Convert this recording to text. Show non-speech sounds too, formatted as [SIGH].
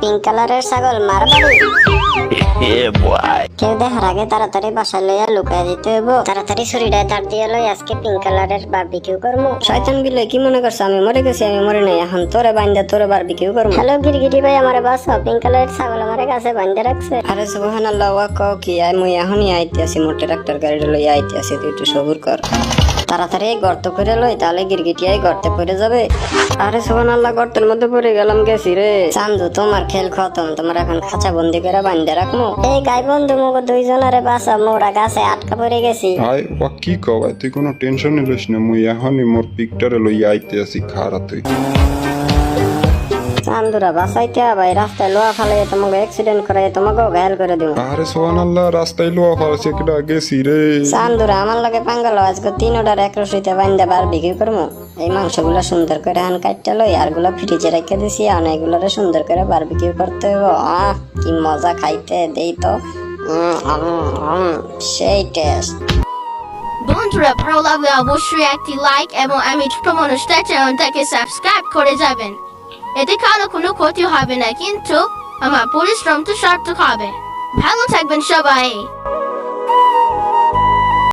Pink কালারের ছাগল মারবাড়ি [LAUGHS] কেউ দেখার আগে তাড়াতাড়ি বাসায় লইয়া লুকায় দিতে হইব তাড়াতাড়ি ছুরিটায় তার দিয়ে লই আজকে পিঙ্ক কালারের বারবিকিউ করব শয়তান বিলে কি মনে করছে আমি মরে গেছি আমি মরে নাই। এখন তোরে বাইন্দা তোরে বারবিকিউ করব হ্যালো গিরগিটি ভাই আমার বাস পিঙ্ক কালারের ছাগল আমার কাছে বান্ধে রাখছে আরে সুবহানাল্লাহ ওয়া কও কি আই মুই এখনই আইতে আছি মোটে ট্রাক্টর গাড়িটা লই আইতে আছি তুই একটু সবুর কর তাড়াতাড়ি গর্ত করে লই, তাহলে গিরগিটিয়াই গর্তে পড়ে যাবে। আরে সোহান আল্লাহ গর্তের মধ্যে পড়ে গেলাম গেছি রে। চান্দু, তোমার খেল খতম, তোমার এখন খাঁচা বন্দি করে বান্ধে রাখমো। এই গাই বন্ধু, মগো আরে বাসা মোরা গাছে আটকা পড়ে গেছি। ভাই ওয়া কি কও তুই কোনো টেনশন নিলিস না, মুই এখনই মোর পিকটারে লইয়া আইতে আসি খারা তুই। চান্দুরা বাসাইতে ভাই রাস্তায় লোয়া ফালাই তোমাকে অ্যাক্সিডেন্ট করাই তোমাকে ঘায়াল করে দিব আরে সোহান আল্লাহ রাস্তায় লোয়া ফালছে কেডা গেছি রে। চান্দুরা আমার লগে পাঙ্গালো আজকে তিন অর্ডার এক রসিতে বাইন্দা বার বিক্রি করব এই মাংসগুলো সুন্দর করে হান কাটতে লই আরগুলো ফ্রিজে রেখে দিছি আর এগুলোরে সুন্দর করে বার বিক্রি করতে হইব। আহ কি মজা খাইতে দেই তো। সেই টেস্ট বন্ধুরা ভালো লাগলে অবশ্যই একটি লাইক এবং আমি ছোট মানুষটা চ্যানেলটাকে সাবস্ক্রাইব করে যাবেন। এতে কারও কোনো ক্ষতি হবে না, কিন্তু আমার পরিশ্রম তো সার্থক হবে। ভালো থাকবেন সবাই।